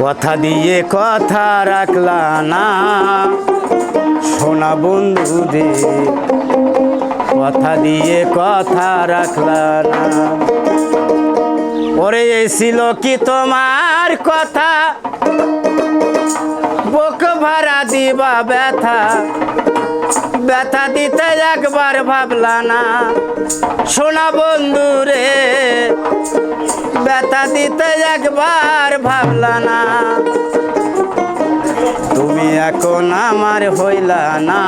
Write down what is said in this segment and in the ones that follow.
কথা দিয়ে কথা রাখলা না। সোনা বন্ধু রে কথা দিয়ে কথা রাখলা না। ওরে এসিল কি তোমার কথা? বুক ভরা দিবা ব্যথা। ব্যথা দিতে একবার ভাবলা না। সোনা বন্ধু রে দিতে একবার ভাবলা না। তুমি এখন আমার হইলা না।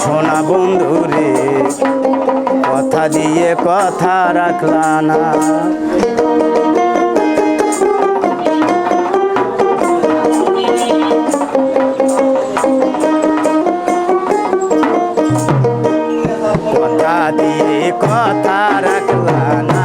সোনা বন্ধু রে, কথা দিয়ে কথা রাখলা না। কথা দিয়ে কথা রাখলা না।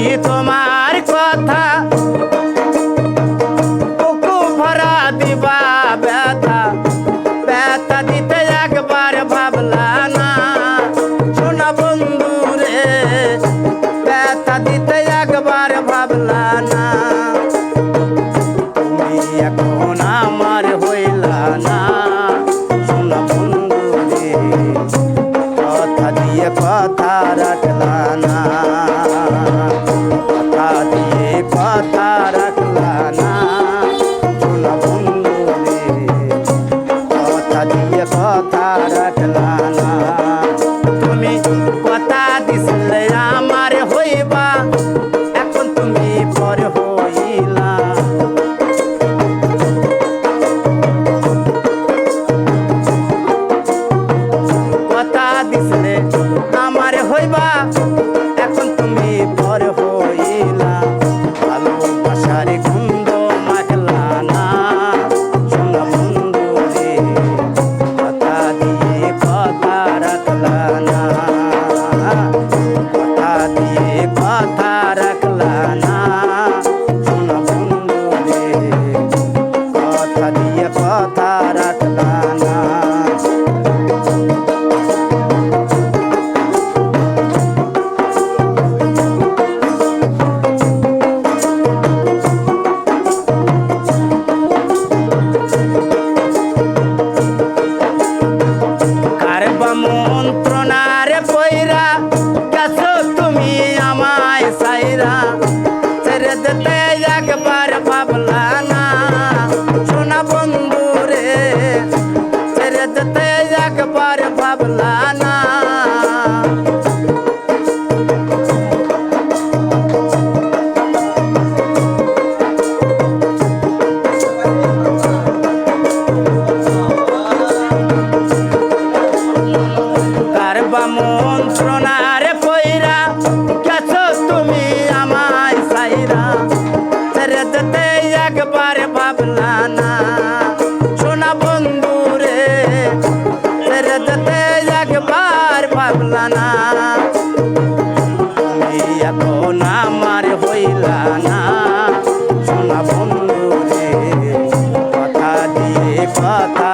ছিল তোমার কথা। বুকু ভরা দিবা ব্যথা। ব্যথা দিতে একবার ভাবলা না। শোনা বন্ধু রে ব্যথা দিতে একবার ভাবলা না। এখন আমার হইলা না। শোনা বন্ধু রে কথা দিয়ে কথা রাখলা না। কথা কারবা মন্ত্রণারে পয়রা গেছো তুমি আমায় সাইরা ছেড়ে দিতে একবার ভাবলা না। সোনা বন্ধু রে, ছেড়ে দিতে একবার ভাবলা না। এখন আমার হইলা না। সোনা বন্ধু কথা দিয়ে কথা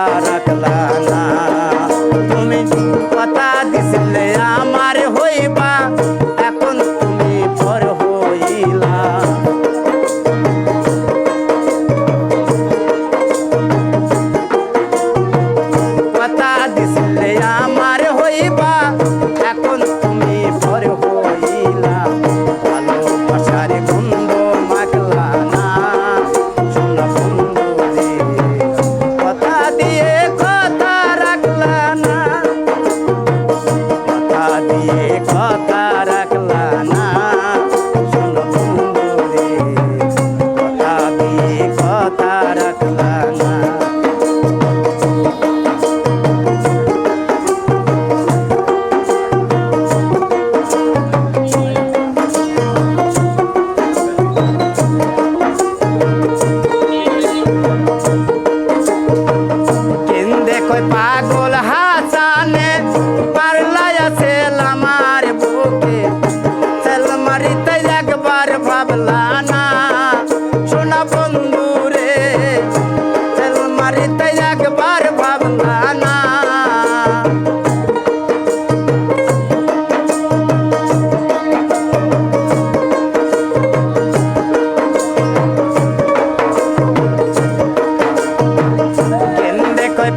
মালানা সোনা বন্ধু রে তেল মারিতে একবার ভাবলানা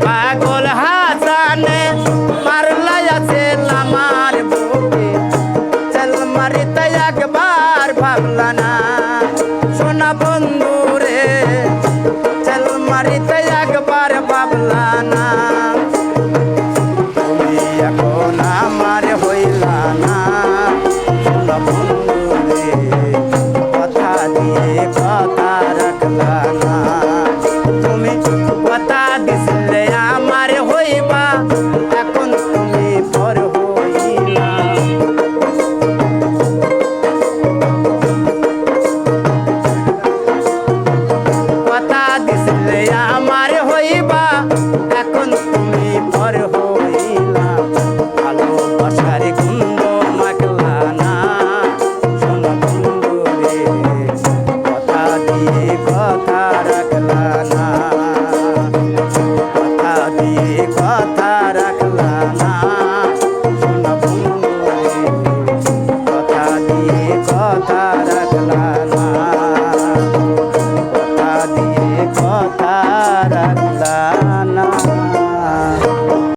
পাগল হাসানে, মারলাই আছে আমার বুকে চল মারিতে এক মশাই